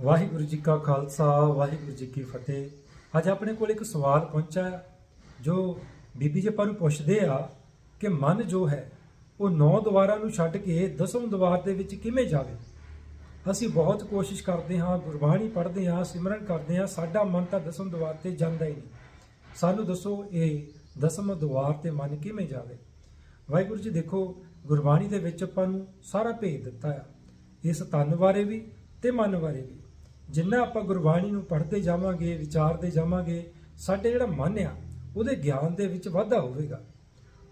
ਵਾਹਿਗੁਰੂ ਜੀ ਕਾ ਖਾਲਸਾ, ਵਾਹਿਗੁਰੂ ਜੀ ਕੀ ਫਤਿਹ। ਅੱਜ ਆਪਣੇ ਕੋਲ ਇੱਕ ਸਵਾਲ ਪਹੁੰਚਾ ਜੋ ਬੀਬੀ ਜੀ ਆਪਾਂ ਨੂੰ ਪੁੱਛਦੇ ਆ ਕਿ ਮਨ ਜੋ ਹੈ, ਉਹ ਨੌ ਦੁਆਰਾਂ ਨੂੰ ਛੱਡ ਕੇ ਦਸਮ ਦੁਆਰ ਦੇ ਵਿੱਚ ਕਿਵੇਂ ਜਾਵੇ? ਅਸੀਂ ਬਹੁਤ ਕੋਸ਼ਿਸ਼ ਕਰਦੇ ਹਾਂ, ਗੁਰਬਾਣੀ ਪੜ੍ਹਦੇ ਹਾਂ, ਸਿਮਰਨ ਕਰਦੇ ਹਾਂ, ਸਾਡਾ ਮਨ ਤਾਂ ਦਸਮ ਦੁਆਰ ਤੇ ਜਾਂਦਾ ਹੀ ਨਹੀਂ। ਸਾਨੂੰ ਦੱਸੋ, ਇਹ ਦਸਮ ਦੁਆਰ ਤੇ ਮਨ ਕਿਵੇਂ ਜਾਵੇ? ਵਾਹਿਗੁਰੂ ਜੀ ਦੇਖੋ, ਗੁਰਬਾਣੀ ਦੇ ਵਿੱਚ ਆਪਾਂ ਨੂੰ ਸਾਰਾ ਭੇਜ ਦਿੱਤਾ ਆ। ਇਸ ਤਨ ਬਾਰੇ ਵੀ ਤੇ ਮਨ ਬਾਰੇ ਵੀ। ਜਿੰਨਾ ਆਪਾਂ ਗੁਰਬਾਣੀ ਨੂੰ ਪੜ੍ਹਦੇ ਜਾਵਾਂਗੇ, ਵਿਚਾਰਦੇ ਜਾਵਾਂਗੇ, ਸਾਡੇ ਜਿਹੜਾ ਮਨ ਆ, ਉਹਦੇ ਗਿਆਨ ਦੇ ਵਿੱਚ ਵਾਧਾ ਹੋਵੇਗਾ।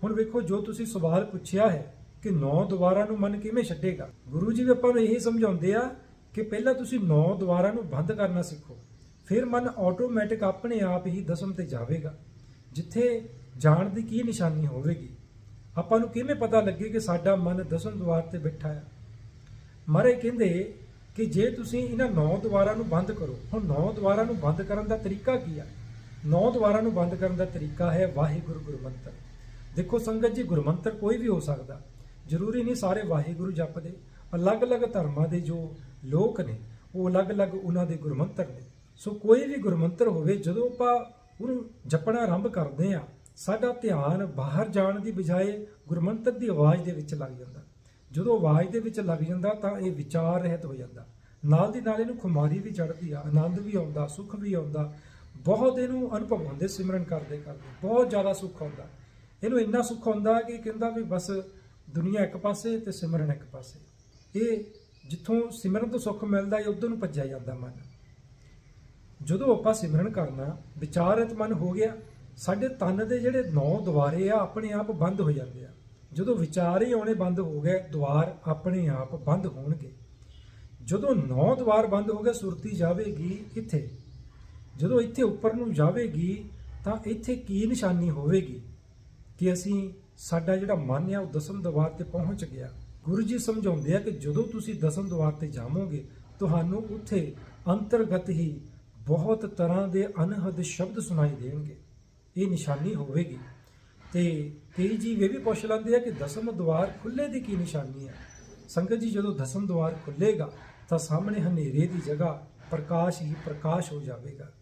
ਹੁਣ ਵੇਖੋ, ਜੋ ਤੁਸੀਂ ਸਵਾਲ ਪੁੱਛਿਆ ਹੈ ਕਿ ਨੌ ਦੁਆਰਾਂ ਨੂੰ ਮਨ ਕਿਵੇਂ ਛੱਡੇਗਾ, ਗੁਰੂ ਜੀ ਵੀ ਆਪਾਂ ਨੂੰ ਇਹ ਸਮਝਾਉਂਦੇ ਆ ਕਿ ਪਹਿਲਾਂ ਤੁਸੀਂ ਨੌ ਦੁਆਰਾਂ ਨੂੰ ਬੰਦ ਕਰਨਾ ਸਿੱਖੋ, ਫਿਰ ਮਨ ਆਟੋਮੈਟਿਕ ਆਪਣੇ ਆਪ ਹੀ ਦਸਮ ਤੇ ਜਾਵੇਗਾ, ਜਿੱਥੇ ਜਾਣ ਦੀ ਕੀ ਨਿਸ਼ਾਨੀ ਹੋਵੇਗੀ। ਆਪਾਂ ਨੂੰ ਕਿਵੇਂ ਪਤਾ ਲੱਗੇ ਕਿ ਸਾਡਾ ਮਨ ਦਸਮ ਦੁਆਰ ਤੇ ਬੈਠਾ ਹੈ? ਮਾਰੇ ਕਹਿੰਦੇ ਕਿ ਜੇ ਤੁਸੀਂ ਇਹਨਾਂ ਨੌ ਦੁਆਰਾਂ ਨੂੰ ਬੰਦ ਕਰੋ, ਹੁਣ ਨੌ ਦੁਆਰਾਂ ਨੂੰ ਬੰਦ ਕਰਨ ਦਾ ਤਰੀਕਾ ਕੀ ਹੈ ਨੌ ਦੁਆਰਾਂ ਨੂੰ ਬੰਦ ਕਰਨ ਦਾ ਤਰੀਕਾ ਹੈ ਵਾਹਿਗੁਰੂ ਗੁਰਮੰਤਰ। ਦੇਖੋ ਸੰਗਤ ਜੀ, ਗੁਰਮੰਤਰ ਕੋਈ ਵੀ ਹੋ ਸਕਦਾ। ਜ਼ਰੂਰੀ ਨਹੀਂ ਸਾਰੇ ਵਾਹਿਗੁਰੂ ਜਪਦੇ। ਅਲੱਗ-ਅਲੱਗ ਧਰਮਾਂ ਦੇ ਜੋ ਲੋਕ ਨੇ, ਉਹ ਅਲੱਗ-ਅਲੱਗ ਉਹਨਾਂ ਦੇ ਗੁਰਮੰਤਰ ਨੇ। ਸੋ ਕੋਈ ਵੀ ਗੁਰਮੰਤਰ ਹੋਵੇ, ਜਦੋਂ ਆਪਾਂ ਉਹਨੂੰ ਜਪਣਾ ਆਰੰਭ ਕਰਦੇ ਆ ਸਾਡਾ ਧਿਆਨ ਬਾਹਰ ਜਾਣ ਦੀ ਬਜਾਏ ਗੁਰਮੰਤਰ ਦੀ ਆਵਾਜ਼ ਦੇ ਵਿੱਚ ਲੱਗ ਜਾਂਦਾ। ਜਦੋਂ ਆਵਾਜ਼ ਦੇ ਵਿੱਚ ਲੱਗ ਜਾਂਦਾ ਤਾਂ ਇਹ ਵਿਚਾਰ ਰਹਿਤ ਹੋ ਜਾਂਦਾ। ਨਾਲ ਦੀ ਨਾਲ ਇਹਨੂੰ ਖੁਮਾਰੀ ਵੀ ਚੜ੍ਹਦੀ ਆ, ਆਨੰਦ ਵੀ ਆਉਂਦਾ, ਸੁੱਖ ਵੀ ਆਉਂਦਾ। ਬਹੁਤ ਇਹਨੂੰ ਅਨੁਭਵ ਹੁੰਦੇ, ਸਿਮਰਨ ਕਰਦੇ ਕਰਦੇ। ਬਹੁਤ ਜ਼ਿਆਦਾ ਸੁੱਖ ਆਉਂਦਾ। ਇਹਨੂੰ ਇੰਨਾ ਸੁੱਖ ਆਉਂਦਾ ਕਿ ਕਹਿੰਦਾ ਵੀ ਬਸ ਦੁਨੀਆ ਇੱਕ ਪਾਸੇ ਤੇ ਸਿਮਰਨ ਇੱਕ ਪਾਸੇ। ਇਹ ਜਿੱਥੋਂ ਸਿਮਰਨ ਤੋਂ ਸੁੱਖ ਮਿਲਦਾ ਹੈ ਉਧਰ ਨੂੰ ਭੱਜਿਆ ਜਾਂਦਾ ਮਨ। ਜਦੋਂ ਆਪਾਂ ਸਿਮਰਨ ਕਰਨਾ, ਵਿਚਾਰਿਤ ਮਨ ਹੋ ਗਿਆ, ਸਾਡੇ ਤਨ ਦੇ ਜਿਹੜੇ ਨੌ ਦੁਆਰੇ ਆ, ਆਪਣੇ ਆਪ ਬੰਦ ਹੋ ਜਾਂਦੇ ਆ। ਜਦੋਂ ਵਿਚਾਰ ਹੀ ਆਉਣੇ ਬੰਦ ਹੋ ਗਏ, ਦੁਆਰ ਆਪਣੇ ਆਪ ਬੰਦ ਹੋਣਗੇ। ਜਦੋਂ ਨੌ ਦੁਆਰ ਬੰਦ ਹੋ ਗਏ, ਸੁਰਤੀ ਜਾਵੇਗੀ ਇੱਥੇ ਜਦੋਂ ਇੱਥੇ ਉੱਪਰ ਨੂੰ ਜਾਵੇਗੀ, ਤਾਂ ਇੱਥੇ ਕੀ ਨਿਸ਼ਾਨੀ ਹੋਵੇਗੀ? ਕਿ ਅਸੀਂ ਸਾਡਾ ਜਿਹੜਾ ਮਨ ਆ, ਉਹ ਦਸਮ ਦੁਆਰ ਤੇ ਪਹੁੰਚ ਗਿਆ। ਗੁਰੂ ਜੀ ਸਮਝਾਉਂਦੇ ਆ ਕਿ ਜਦੋਂ ਤੁਸੀਂ ਦਸਮ ਦੁਆਰ ਤੇ ਜਾਵੋਗੇ, ਤੁਹਾਨੂੰ ਉੱਥੇ ਅੰਤਰਗਤ ਹੀ ਬਹੁਤ ਤਰ੍ਹਾਂ ਦੇ ਅਨਹਦ ਸ਼ਬਦ ਸੁਣਾਈ ਦੇਣਗੇ। ਇਹ ਨਿਸ਼ਾਨੀ ਹੋਵੇਗੀ। ਤੇ ਕਈ ਜੀਵ ਇਹ ਵੀ ਪੁੱਛ ਲੈਂਦੇ ਆ ਕਿ ਦਸਮ ਦੁਆਰ ਖੁੱਲੇ ਦੀ ਕੀ ਨਿਸ਼ਾਨੀ ਹੈ? ਸੰਗਤ ਜੀ, ਜਦੋਂ ਦਸਮ ਦੁਆਰ ਖੁੱਲੇਗਾ ਤਾਂ ਸਾਹਮਣੇ ਹਨੇਰੇ ਦੀ ਜਗ੍ਹਾ ਪ੍ਰਕਾਸ਼ ਹੀ ਪ੍ਰਕਾਸ਼ ਹੋ ਜਾਵੇਗਾ।